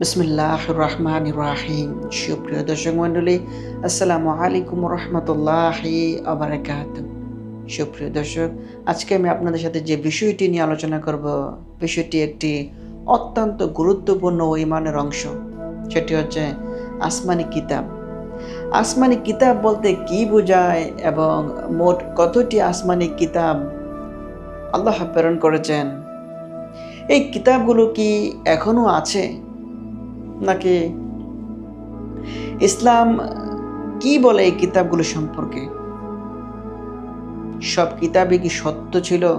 বিসমিল্লাহ রহমান রাহিম সুপ্রিয় দর্শক মণ্ডলী আসসালামু আলাইকুম রহমতুল্লাহি আবরাকাত সুপ্রিয় দর্শক আজকে আমি আপনাদের সাথে যে বিষয়টি নিয়ে আলোচনা করব বিষয়টি একটি অত্যন্ত গুরুত্বপূর্ণ ও ইমানের অংশ। সেটি হচ্ছে আসমানি কিতাব। আসমানি কিতাব বলতে কি বোঝায় এবং মোট কতটি আসমানি কিতাব আল্লাহ প্রেরণ করেছেন? এই কিতাবগুলো কি এখনও আছে? নাকি? ইসলাম কি বলে এই কিতাবগুলো সম্পর্কে? সব কিতাবই কি সত্য ছিল?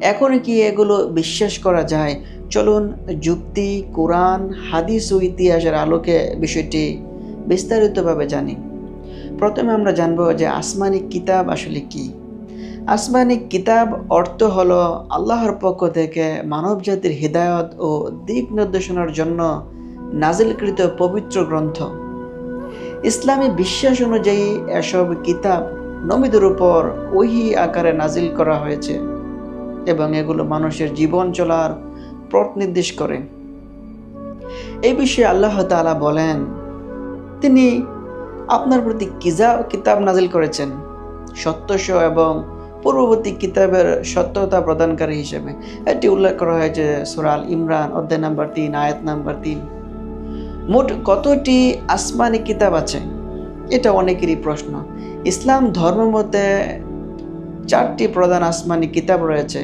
এখন কি এগুলো বিশ্বাস করা যায়? চলুন যুক্তি, কোরআন, হাদিস ও ইতিহাসের আলোকে বিষয়টি বিস্তারিতভাবে জানি। প্রথমে আমরা জানব যে আসমানি কিতাব আসলে কি। আসমানি কিতাব অর্থ হলো আল্লাহর পক্ষ থেকে মানব জাতির হৃদায়ত ও দিক নির্দেশনার জন্য নাজিলকৃত পবিত্র গ্রন্থ। ইসলামী বিশ্বাস অনুযায়ী এসব কিতাব নবীদের উপর ওহি আকারে নাজিল করা হয়েছে এবং এগুলো মানুষের জীবন চলার পথ নির্দেশ করে। এই বিষয়ে আল্লাহ তালা বলেন, তিনি আপনার প্রতি কিজা কিতাব নাজিল করেছেন সত্যস এবং পূর্ববর্তী কিতাবের সত্যতা প্রদানকারী হিসেবে এটি উল্লেখ করা হয়েছে সুরাল ইমরান, অধ্যায় নাম্বার তিন, আয়াত নাম্বার তিন। মোট কতটি আসমানি কিতাব আছে? এটা অনেকেরই প্রশ্ন। ইসলাম ধর্ম মধ্যে চারটি প্রধান আসমানি কিতাব রয়েছে।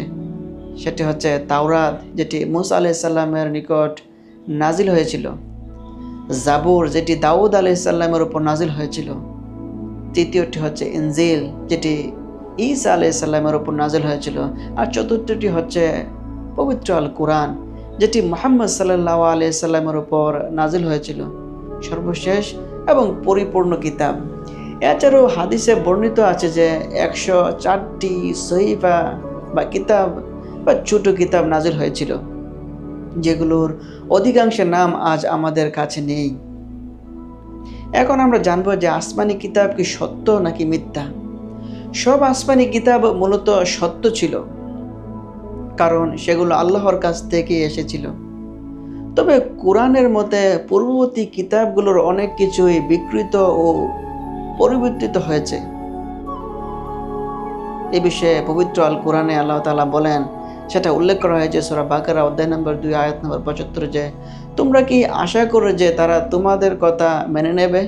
সেটি হচ্ছে তাওরাত, যেটি মুসা আলাইসাল্লামের নিকট নাজিল হয়েছিল। জাবুর, যেটি দাউদ আলাইসাল্লামের উপর নাজিল হয়েছিল। তৃতীয়টি হচ্ছে ইনজিল, যেটি ঈসা আলাইসাল্লামের উপর নাজিল হয়েছিল। আর চতুর্থটি হচ্ছে পবিত্র আল কোরআন যেটি মোহাম্মদ সাল্লাহ আলাইসাল্লামের উপর নাজিল হয়েছিল। সর্বশেষ এবং পরিপূর্ণ কিতাব। এছাড়াও হাদিসে বর্ণিত আছে যে একশো চারটি সহিফা বা কিতাব বা ছোট কিতাব নাজিল হয়েছিল, যেগুলোর অধিকাংশের নাম আজ আমাদের কাছে নেই। এখন আমরা জানব যে আসমানি কিতাব কি সত্য নাকি মিথ্যা। সব আসমানি কিতাব মূলত সত্য ছিল, কারণ সেগুলো আল্লাহর কাছ থেকে এসেছিল। তবে কোরআনের মতে পূর্ববর্তী কিতাবগুলোর অনেক কিছুই বিকৃত ও পরিবর্তিত হয়েছে। এ বিষয়ে পবিত্র আল কোরআনে আল্লাহ তালা বলেন, সেটা উল্লেখ করা হয়েছে সোরা বাকারা, অধ্যায় নম্বর দুই, আয়াত নম্বর পঁচাত্তর যে, তোমরা কি আশা করো যে তারা তোমাদের কথা মেনে নেবে?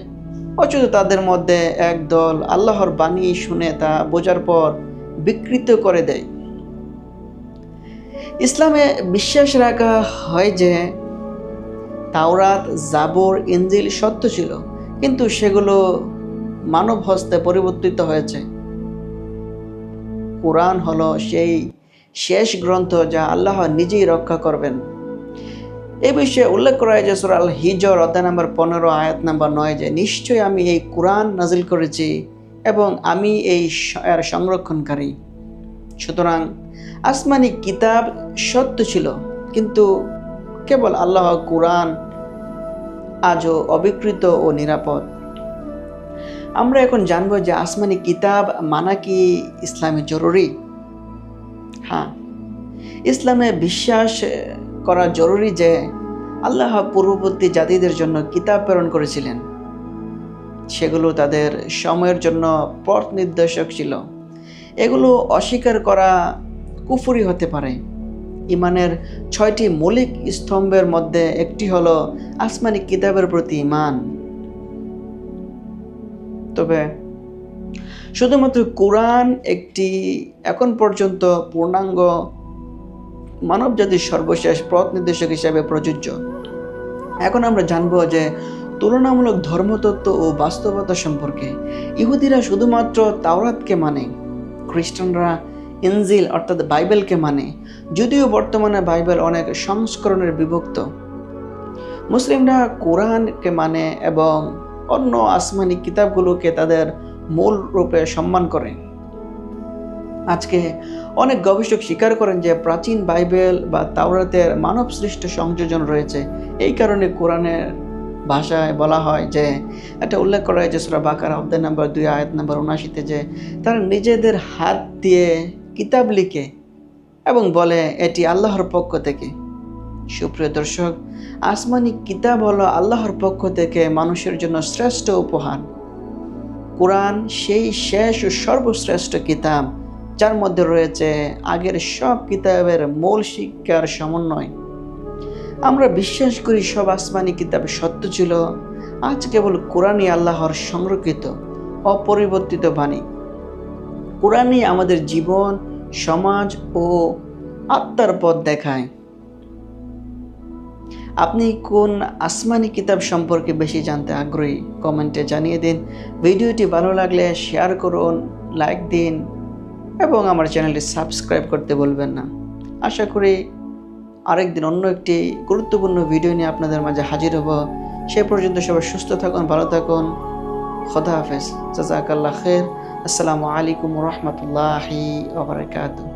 অথচ তাদের মধ্যে এক দল আল্লাহর বাণী শুনে তা বোঝার পর বিকৃত করে দেয়। ইসলামে বিশ্বাস রাখা হয় যে, তাওরাত, জাবর ইঞ্জিল সত্য ছিল, কিন্তু সেগুলো মানব হস্তে পরিবর্তিত হয়েছে। কোরআন হলো সেই শেষ গ্রন্থ যা আল্লাহ নিজেই রক্ষা করবেন। এ বিষয়ে উল্লেখ করা হয়েছে সুরাল হিজর অধ্যায় নম্বর পনেরো, আয়াত নম্বর নয় যে নিশ্চয়ই আমি এই কোরআন নাজিল করেছি এবং আমি এই এর সংরক্ষণকারী। সুতরাং আসমানি কিতাব সত্য ছিল, কিন্তু কেবল আল্লাহ কোরআন আজও অবিকৃত ও নিরাপদ। আমরা এখন জানব যে আসমানি কিতাব মানা কি ইসলামে জরুরি? হ্যাঁ ইসলামে বিশ্বাস করা জরুরি যে আল্লাহ পূর্ববর্তী জাতিদের জন্য কিতাব প্রেরণ করেছিলেন। সেগুলো তাদের সময়ের জন্য পথ নির্দেশক ছিল। এগুলো অস্বীকার করা কুফুরি হতে পারে। ইমানের ছয়টি মৌলিক স্তম্ভের মধ্যে একটি হলো আসমানি কিতাবের প্রতি ইমান তবে শুধুমাত্র কোরআন একটি এখন পর্যন্ত পূর্ণাঙ্গ মানব জাতির সর্বশেষ পথ নির্দেশক হিসাবে প্রযোজ্য। এখন আমরা জানব যে তুলনামূলক ধর্মতত্ত্ব ও বাস্তবতা সম্পর্কে। ইহুদিরা শুধুমাত্র তাওরাতকে মানে খ্রিস্টানরা ইনজিল অর্থাৎ বাইবেলকে মানে যদিও বর্তমানে বাইবেল অনেক সংস্করণের বিভক্ত। মুসলিমরা কোরআনকে মানে এবং অন্য আসমানি কিতাবগুলোকে তাদের মূল রূপে সম্মান করে। আজকে অনেক গবেষক স্বীকার করেন যে প্রাচীন বাইবেল বা তাওরাতের মানব সৃষ্ট সংযোজন রয়েছে। এই কারণে কোরআনের ভাষায় বলা হয় যে, এটা উল্লেখ করা হয়েছে সুরা বাকার অব্দের নাম্বার দুই, আয়াত নাম্বার উনাশিতে যে, তারা নিজেদের হাত দিয়ে কিতাব লিখে এবং বলে, এটি আল্লাহর পক্ষ থেকে। সুপ্রিয় দর্শক, আসমানি কিতাব হলো আল্লাহর পক্ষ থেকে মানুষের জন্য শ্রেষ্ঠ উপহার। কোরআন সেই শেষ ও সর্বশ্রেষ্ঠ কিতাব যার মধ্যে রয়েছে আগের সব কিতাবের মূল শিক্ষার সমন্বয়। আমরা বিশ্বাস করি সব আসমানি কিতাব সত্য ছিল, আজ কেবল কোরআনই আল্লাহর সংরক্ষিত, অপরিবর্তিত বাণী। কোরআনই আমাদের জীবন, সমাজ ও আত্মার পথ দেখায়। আপনি কোন আসমানি কিতাব সম্পর্কে বেশি জানতে আগ্রহী? কমেন্টে জানিয়ে দিন। ভিডিওটি ভালো লাগলে শেয়ার করুন, লাইক দিন। এবং আমার চ্যানেলটি সাবস্ক্রাইব করতে বলবেন না। আশা করি আরেকদিন অন্য একটি গুরুত্বপূর্ণ ভিডিও নিয়ে আপনাদের মাঝে হাজির হব। সে পর্যন্ত সবাই সুস্থ থাকুন, ভালো থাকুন। খোদা হাফেজ। জাজাকাল্লা খের আসসালামু আলাইকুম রহমতুল্লাহি ওবরাকাতুহ